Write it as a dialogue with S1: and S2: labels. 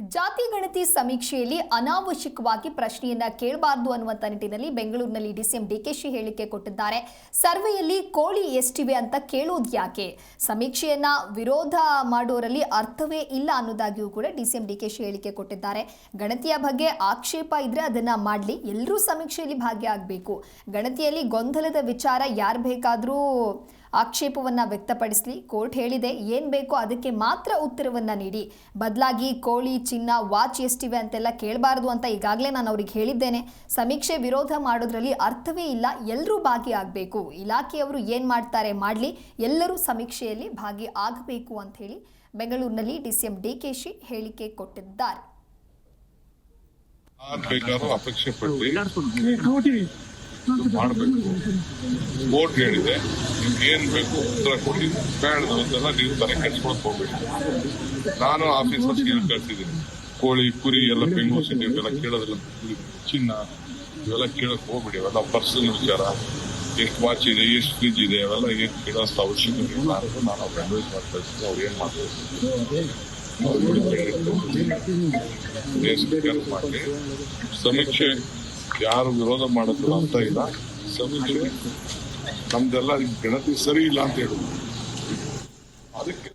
S1: ಜಾತಿ ಗಣತಿ ಸಮೀಕ್ಷೆಯಲ್ಲಿ ಅನಾವಶ್ಯಕವಾಗಿ ಪ್ರಶ್ನೆಯನ್ನ ಕೇಳಬಾರದು ಅನ್ನುವಂತ ನಿಟ್ಟಿನಲ್ಲಿ ಬೆಂಗಳೂರಿನಲ್ಲಿ ಡಿಸಿಎಂ ಡಿಕೆಶಿ ಹೇಳಿಕೆ ಕೊಟ್ಟಿದ್ದಾರೆ. ಸರ್ವೆಯಲ್ಲಿ ಕೋಳಿ ಎಷ್ಟಿವೆ ಅಂತ ಕೇಳೋದು ಯಾಕೆ? ಸಮೀಕ್ಷೆಯನ್ನ ವಿರೋಧ ಮಾಡೋರಲ್ಲಿ ಅರ್ಥವೇ ಇಲ್ಲ ಅನ್ನೋದಾಗಿಯೂ ಕೂಡ ಡಿಸಿಎಂ ಡಿಕೆಶಿ ಹೇಳಿಕೆ ಕೊಟ್ಟಿದ್ದಾರೆ. ಗಣತಿಯ ಬಗ್ಗೆ ಆಕ್ಷೇಪ ಇದ್ರೆ ಅದನ್ನ ಮಾಡಲಿ. ಎಲ್ಲರೂ ಸಮೀಕ್ಷೆಯಲ್ಲಿ ಭಾಗಿಯಾಗಬೇಕು. ಗಣತಿಯಲ್ಲಿ ಗೊಂದಲದ ವಿಚಾರ ಯಾರು ಬೇಕಾದರೂ ಆಕ್ಷೇಪವನ್ನ ವ್ಯಕ್ತಪಡಿಸಲಿ. ಕೋರ್ಟ್ ಹೇಳಿದೆ ಏನು ಬೇಕೋ ಅದಕ್ಕೆ ಮಾತ್ರ ಉತ್ತರವನ್ನ ನೀಡಿ. ಬದಲಾಗಿ ಕೋಳಿ ಚಿನ್ನ ವಾಚ್ ಎಷ್ಟಿವೆ ಅಂತೆಲ್ಲ ಕೇಳಬಾರದು ಅಂತ ಈಗಾಗಲೇ ನಾನು ಅವ್ರಿಗೆ ಹೇಳಿದ್ದೇನೆ. ಸಮೀಕ್ಷೆ ವಿರೋಧ ಮಾಡೋದ್ರಲ್ಲಿ ಅರ್ಥವೇ ಇಲ್ಲ ಎಲ್ಲರೂ ಭಾಗಿಯಾಗಬೇಕು ಇಲಾಖೆಯವರು ಏನು ಮಾಡ್ತಾರೆ ಮಾಡಲಿ ಎಲ್ಲರೂ ಸಮೀಕ್ಷೆಯಲ್ಲಿ ಭಾಗಿ ಆಗಬೇಕು ಅಂತ ಹೇಳಿ ಬೆಂಗಳೂರಿನಲ್ಲಿ ಡಿಸಿಎಂ ಡಿಕೆಶಿ ಹೇಳಿಕೆ ಕೊಟ್ಟಿದ್ದಾರೆ.
S2: ಯಾರ್ ಬೇಕಾದ್ರೂ ಅಪೇಕ್ಷೆ ಪಟ್ಟು ಮಾಡಬೇಕು. ಕೋರ್ಟ್ ಹೇಳಿದೆ. ನಿಮ್ಗೆ ಏನ್ ಬೇಕು ಉತ್ತರ ಕೊಡಿ. ಬೇಡದಂತೆಲ್ಲ ನೀವು ತಲೆ ಕೆಡ್ಸ್ಕೊಳಕ್ ಹೋಗ್ಬೇಕು ನಾನು ಆಫೀಸರ್ಸ್ ಕೇಳಿ ಕಳ್ಸಿದ್ದೀನಿ. ಕೋಳಿ, ಕುರಿ, ಎಲ್ಲ ಬೆಂಗಳೂರು ಸಿಟಿ ಇವೆಲ್ಲ ಕೇಳೋದಿಲ್ಲ ಚಿನ್ನ, ಇವೆಲ್ಲ ಕೇಳಕ್ ಹೋಗ್ಬಿಡಿ. ಅವೆಲ್ಲ ಪರ್ಸನಲ್ ವಿಚಾರ. ಎಷ್ಟು ವಾಚ್ ಇದೆ, ಎಷ್ಟು ಫ್ರಿಜ್ ಇದೆ, ಅವೆಲ್ಲ ಏನ್ ಕೇಳೋಷ್ಟು ಅವಶ್ಯಕತೆ ಇಲ್ಲ. ಅಂತ ನಾನು ಅಡ್ವೈಸ್ ಮಾಡ್ತಾ ಇದ್ದೀನಿ ಅವ್ರು ಏನ್ ಮಾಡ್ತಾರೆ? ದೇಶ ಮಾಡಿ. ಸಮೀಕ್ಷೆ ಯಾರು ವಿರೋಧ ಮಾಡೋದು ಅಂತ ಇಲ್ಲ. ಸಮೀಕ್ಷೆ ನಮ್ದೆಲ್ಲ ಗಣತಿ ಸರಿ ಇಲ್ಲ ಅಂತ ಹೇಳುದು. ಅದಕ್ಕೆ